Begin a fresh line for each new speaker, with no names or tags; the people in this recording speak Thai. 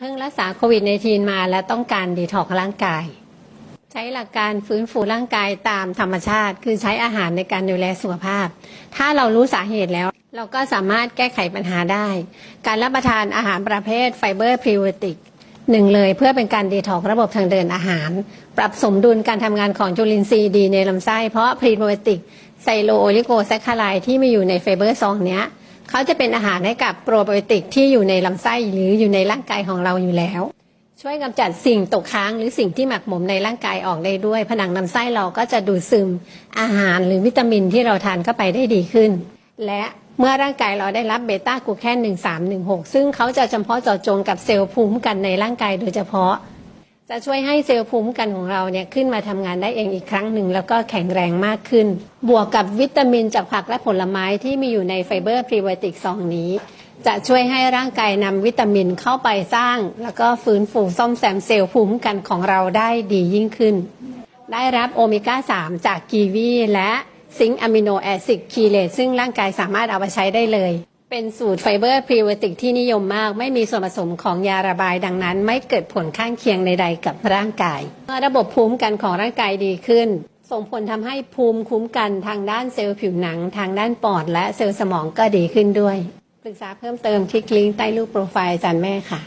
เพิ่งรักษาโควิด -19 มาและต้องการดีท็อกร่างกาย ใช้หลักการฟื้นฟูร่างกายตามธรรมชาติ คือใช้อาหารในการดูแลสุขภาพ ถ้าเรารู้สาเหตุแล้ว เราก็สามารถแก้ไขปัญหาได้ การรับประทานอาหารประเภทไฟเบอร์พรีไบโอติกหนึ่งเลยเพื่อเป็นการดีท็อกระบบทางเดินอาหาร ปรับสมดุลการทำงานของจุลินทรีย์ดีในลำไส้เพราะพรีไบโอติกไซโลโอลิโกแซคคาไลที่มีอยู่ในไฟเบอร์ซองเนี้ย เขาจะเป็นอาหารให้กับโปรไบโอติกที่อยู่ในลำไส้หรืออยู่ในร่างกายของเราอยู่แล้ว ช่วยกำจัดสิ่งตกค้างหรือสิ่งที่หมักหมมในร่างกายออกได้ด้วย ผนังลำไส้เราก็จะดูดซึมอาหารหรือวิตามินที่เราทานเข้าไปได้ดีขึ้น และเมื่อร่างกายเราได้รับเบต้ากูแคน1316 ซึ่งเขาจะเฉพาะเจาะจงกับเซลล์ภูมิคุ้มกันในร่างกายโดยเฉพาะ จะช่วยให้เซลล์ภูมิคุ้มกันของเราเนี่ยขึ้นมาทำงานได้เองอีกครั้งหนึ่ง แล้วก็แข็งแรงมากขึ้น บวกกับวิตามินจากผักและผลไม้ที่มีอยู่ในไฟเบอร์พรีไบโอติกซองนี้ จะช่วยให้ร่างกายนำวิตามินเข้าไปสร้าง แล้วก็ฟื้นฟูซ่อมแซมเซลล์ภูมิคุ้มกันของเราได้ดียิ่งขึ้น ได้รับโอเมก้า 3 จากกีวีและซิงค์อะมิโนแอซิดคีเลตซึ่งร่างกายสามารถเอาไปใช้ได้เลย เป็นสูตรไฟเบอร์พรีไบโอติกที่นิยมมาก ไม่มีส่วนผสมของยาระบายดังนั้น ไม่เกิดผลข้างเคียงใดๆกับร่างกายเมื่อระบบภูมิคุ้มกันของร่างกายดีขึ้น ส่งผลทำให้ภูมิคุ้มกันทางด้านเซลล์ผิวหนัง ทางด้านปอดและเซลล์สมองก็ดีขึ้นด้วย ปรึกษาเพิ่มเติมคลิกลิงก์ใต้รูปโปรไฟล์อาจารย์แม่ค่ะ